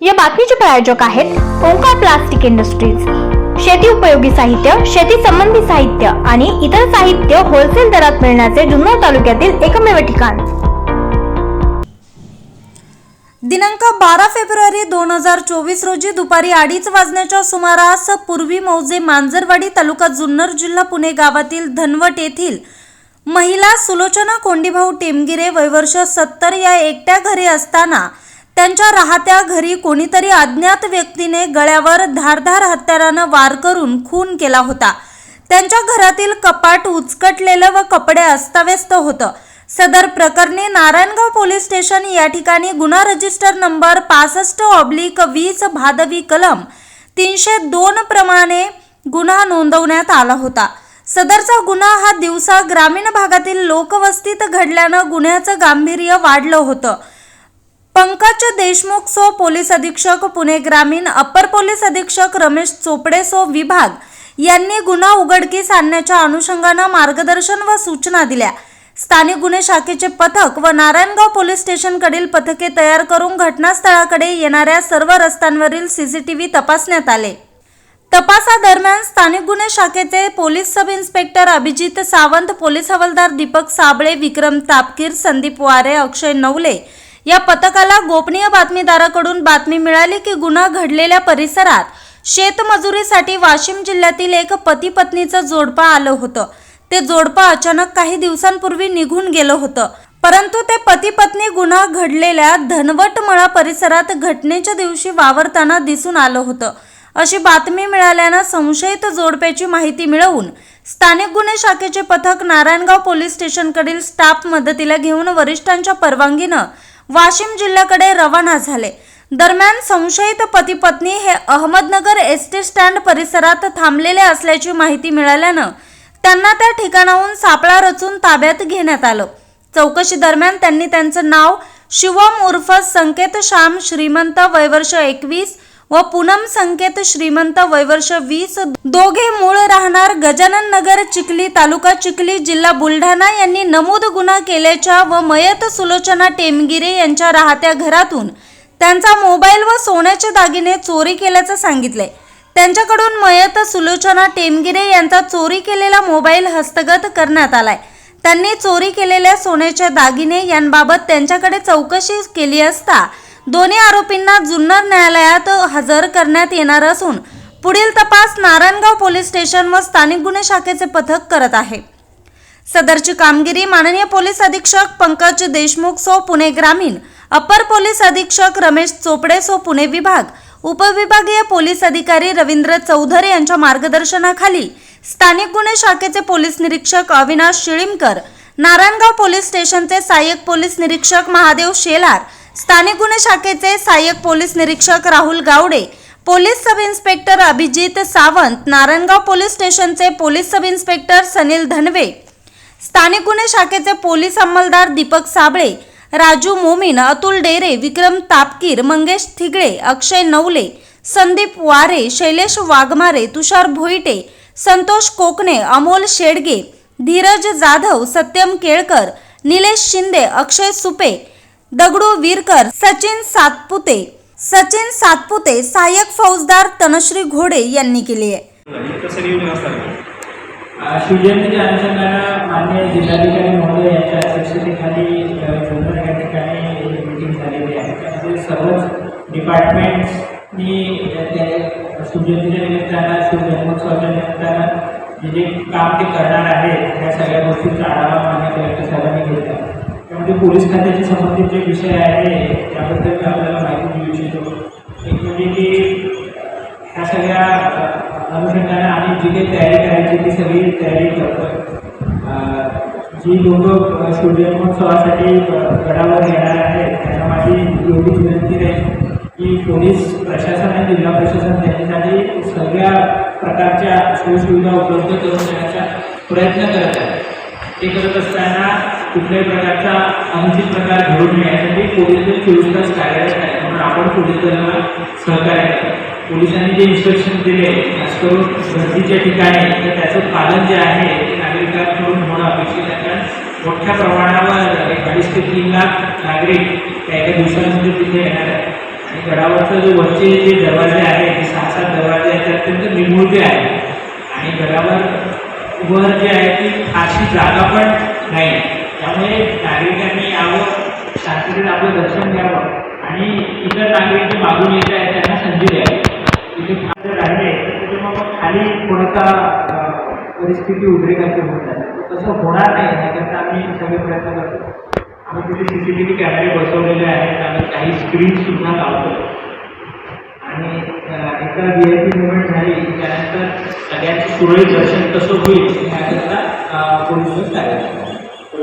या बातमीचे प्रायोजक आहेत ओंकार प्लास्टिक इंडस्ट्रीज. शेती उपयोगी साहित्य शेती संबंधी साहित्य आणि इतर साहित्य होलसेल दरात मिळण्याचे जुन्नर तालुक्यातील एकमेव ठिकाण. दिनांक बारा फेब्रुवारी दोन हजार चोवीस रोजी दुपारी अडीच वाजण्याच्या सुमारास पूर्वी मौजे मांजरवाडी तालुका जुन्नर जिल्हा पुणे गावातील धनवट येथील महिला सुलोचना कोंडीभाऊ टेमगिरे वयवर्ष सत्तर या एकट्या घरी असताना त्यांच्या राहत्या घरी कोणीतरी अज्ञात व्यक्तीने गळ्यावर धारधार हत्यारानं वार करून खून केला होता. त्यांच्या घरातील कपाट उचकटलेलं व कपडे अस्ताव्यस्त होतं. सदर प्रकरणी नारायणगाव पोलीस स्टेशन या ठिकाणी गुन्हा रजिस्टर नंबर पासष्ट ऑब्लिक वीस भादवी कलम तीनशे दोन प्रमाणे गुन्हा नोंदवण्यात आला होता. सदरचा गुन्हा हा दिवसा ग्रामीण भागातील लोकवस्तीत घडल्यानं गुन्ह्याचं गांभीर्य वाढलं होतं. पंकज देशमुख सो पोलीस अधीक्षक पुणे ग्रामीण अप्पर पोलीस अधीक्षक रमेश चोपडे सो विभाग यांनी गुन्हा उघडकीस आणण्याच्या अनुषंगानं मार्गदर्शन व सूचना दिल्या. स्थानिक गुन्हे शाखेचे पथक व नारायणगाव पोलीस स्टेशनकडील पथके तयार करून घटनास्थळाकडे येणाऱ्या सर्व रस्त्यांवरील सीसीटीव्ही तपासण्यात आले. तपासादरम्यान स्थानिक गुन्हे शाखेचे police sub inspector Abhijit Sawant police हवालदार दीपक साबळे विक्रम तापकीर संदीप वारे अक्षय नवले या पथकाला गोपनीय बातमीदाराकडून बातमी मिळाली की गुन्हा घडलेल्या परिसरात शेतमजुरीसाठी वाशिम जिल्ह्यातील एक पती पत्नीचं जोडपं आलं होतं. ते जोडपं अचानक काही दिवसांपूर्वी निघून गेलं होतं. परंतु ते पती पत्नी गुन्हा घडलेल्या धनवटमळा परिसरात घटनेच्या दिवशी वावरताना दिसून आलं होतं. अशी बातमी मिळाल्यानं संशयित जोडप्याची माहिती मिळवून स्थानिक गुन्हे शाखेचे पथक नारायणगाव पोलीस स्टेशनकडील स्टाफ मदतीला घेऊन वरिष्ठांच्या परवानगीनं वाशिम जिल्ह्याकडे रवाना झाले. दरम्यान संशयित पती पत्नी हे अहमदनगर एस टी स्टँड परिसरात थांबलेले असल्याची माहिती मिळाल्यानं त्यांना त्या ठिकाणाहून सापळा रचून ताब्यात घेण्यात आलं. चौकशी दरम्यान त्यांनी त्यांचं नाव शिवम उर्फ संकेत श्याम श्रीमंत वयवर्ष एकवीस व पूनम संकेत श्रीमंत वैवर्ष वीस दोघे मूळ राहणार गजानन नगर चिखली तालुका चिखली जिल्हा बुलढाणा यांनी नमूद गुन्हा केल्याच्या व मयत सुलोचना टेमगिरे यांच्या राहत्या घरातून त्यांचा मोबाईल व सोन्याचे दागिने चोरी केल्याचं सांगितले त्यांच्याकडून मयत सुलोचना टेमगिरे यांचा चोरी केलेला मोबाईल हस्तगत करण्यात आलाय. त्यांनी चोरी केलेल्या सोन्याच्या दागिने यांबाबत त्यांच्याकडे चौकशी केली असता दोन्ही आरोपींना जुन्नर न्यायालयात हजर करण्यात येणार असून पुढील तपास नारायणगाव पोलीस स्टेशन व स्थानिक गुन्हे शाखेचे पथक करत आहे. सदरची कामगिरी माननीय पोलीस अधीक्षक पंकज देशमुख सो पुणे ग्रामीण अप्पर पोलीस अधीक्षक रमेश चोपडे सो पुणे विभाग उपविभागीय पोलीस अधिकारी रवींद्र चौधरी यांच्या मार्गदर्शनाखाली स्थानिक गुन्हे शाखेचे पोलीस निरीक्षक अविनाश शिळीमकर नारायणगाव पोलीस स्टेशनचे सहाय्यक पोलीस निरीक्षक महादेव शेलार स्थानिक गुन्हे शाखेचे सहाय्यक पोलीस निरीक्षक Rahul Gawade police sub inspector Abhijit Sawant Narayangaon police स्टेशनचे police sub inspector Sunil Dhanwe स्थानिक गुन्हे शाखेचे पोलीस अंमलदार दीपक साबळे राजू मोमीन अतुल डेरे विक्रम तापकीर मंगेश थिगळे अक्षय नवले संदीप वारे शैलेश वाघमारे तुषार भोईटे संतोष कोकणे अमोल शेडगे धीरज जाधव सत्यम केळकर निलेश शिंदे अक्षय सुपे दगडू वीरकर सचिन सातपुते. सचिन सातपुते सहाय्यक फौजदार तनश्री घोडे यांनी केली आहे. शिवजयंतीच्या अनुषंगानं मान्य जिल्हाधिकारी महोदय यांच्या अध्यक्षतेखाली जुन्नर या ठिकाणी झालेली आहे. त्यामध्ये सर्वच डिपार्टमेंट्सनी शिवजयंतीच्या निमित्तानं शिवजन्मोत्सवाच्या निमित्तानं जे जे काम ते करणार आहेत त्या सगळ्या गोष्टींचा आढावा पोलीस खात्याशी संबंधित जे विषय आहे त्याबद्दल मी आपल्याला माहिती देऊ इच्छितो. एक म्हणजे की ह्या सगळ्या अनुषंगाने आम्ही जी काही तयारी करायची ती सगळी तयारी करतो जी लोक सूर्यमहोत्सवासाठी गडावर येणार आहेत त्यांना माझी एवढीच विनंती आहे की पोलीस प्रशासन आणि जिल्हा प्रशासन त्यांच्यासाठी सगळ्या प्रकारच्या सोयीसुविधा उपलब्ध करून देण्याचा प्रयत्न करत आहे ते करत असताना कुठल्याही प्रकारचा अनुचित प्रकार घडून येण्यासाठी पोलीस दल चोवीस तास कार्यरत आहे. म्हणून आपण पोलीस दलाला सहकार्य पोलिसांनी जे इन्स्ट्रक्शन दिले खास करून गर्दीच्या ठिकाणी तर त्याचं पालन जे आहे ते नागरिकांकडून होणं अपेक्षित आहे. कारण मोठ्या प्रमाणावर अडीच ते तीन लाख नागरिक त्या एका दिवसामध्ये तिथे येणार आहे आणि गडावरचं जो वरचे जे दरवाजे आहेत ते सहा सात दरवाजे आहेत ते अत्यंत निमुळते आहेत. आणि गडावर वर जे आहे ती फारशी जागा पण नाही त्यामुळे नागरिकांनी यावं शास्त्रीत आपलं दर्शन घ्यावं आणि इतर नागरिक जे मागून येत आहेत त्यांना संधी द्यावी. तिथे फार जर राहिले तर मग खाली कोणाचा परिस्थिती उद्रेकाची होत आहे तसं होणार नाही याकरता आम्ही सगळे प्रयत्न करतो. आम्ही तिथे सी सी टी व्ही कॅमेरे बसवलेले आहेत आम्ही काही स्क्रीन सुद्धा लावतो. आणि अं, एकदा व्ही आय पी मुवमेंट झाली त्यानंतर सगळ्यांचं सुरळीत दर्शन कसं होईल याकरता पोलीस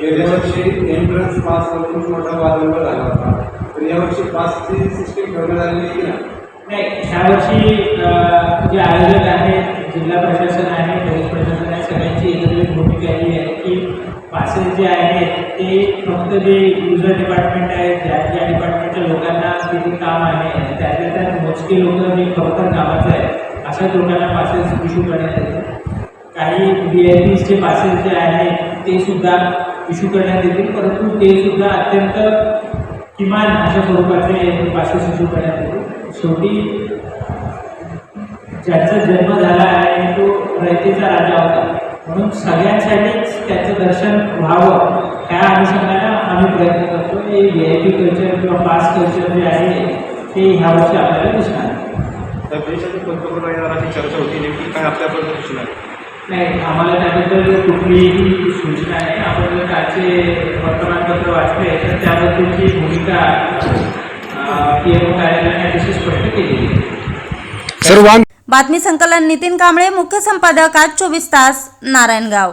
गेल्या वर्षी एंट्रन्स पास खूप मोठा वादंग झाला होता. तर यावर्षी पासची सिस्टीम ठेवण्यात आलेली की नाही? ह्यावर्षी जे आयोजक आहे जिल्हा प्रशासन आहे पोलीस प्रशासन आहे सगळ्यांची एकत्रित भूमिका ही आहे की पासेस जे आहेत ते फक्त जे युजर डिपार्टमेंट आहे ज्या ज्या डिपार्टमेंटच्या लोकांना किती काम आहे त्यातल्या त्यात मोजके लोक जे खरोखर कामाचं आहे अशाच लोकांना पासेस इश्यू करण्यात येतात. काही व्ही आय पीचे पासेस जे आहेत ते सुद्धा इश्यू करण्यात येतील. परंतु ते सुद्धा अत्यंत किमान अशा स्वरूपाचे पासेस इश्यू करण्यात येतील. शेवटी ज्याचा जन्म झाला आहे तो रयतेचा राजा होता. म्हणून सगळ्यांसाठीच त्याचं दर्शन व्हावं ह्या अनुषंगानं आम्ही प्रयत्न करतो. हे व्ही आय पी कल्चर किंवा पास कल्चर जे आहे ते ह्या वर्षी आपल्याला दिसणार देशाच्या तर देशातील पंतप्रधान चर्चा होती नेमकी काय आपल्याबद्दल दिसणार? आहे नाही आम्हाला त्याबद्दल कुठलीही सूचना नाही. आपण जर कालचे वर्तमानपत्र वाचले तर त्याबद्दलची भूमिका पी एम कार्यालयाने अतिशय स्पष्ट केलेली आहे. बातमी संकलन नितीन कांबळे मुख्य संपादक आज चोवीस तास नारायणगाव.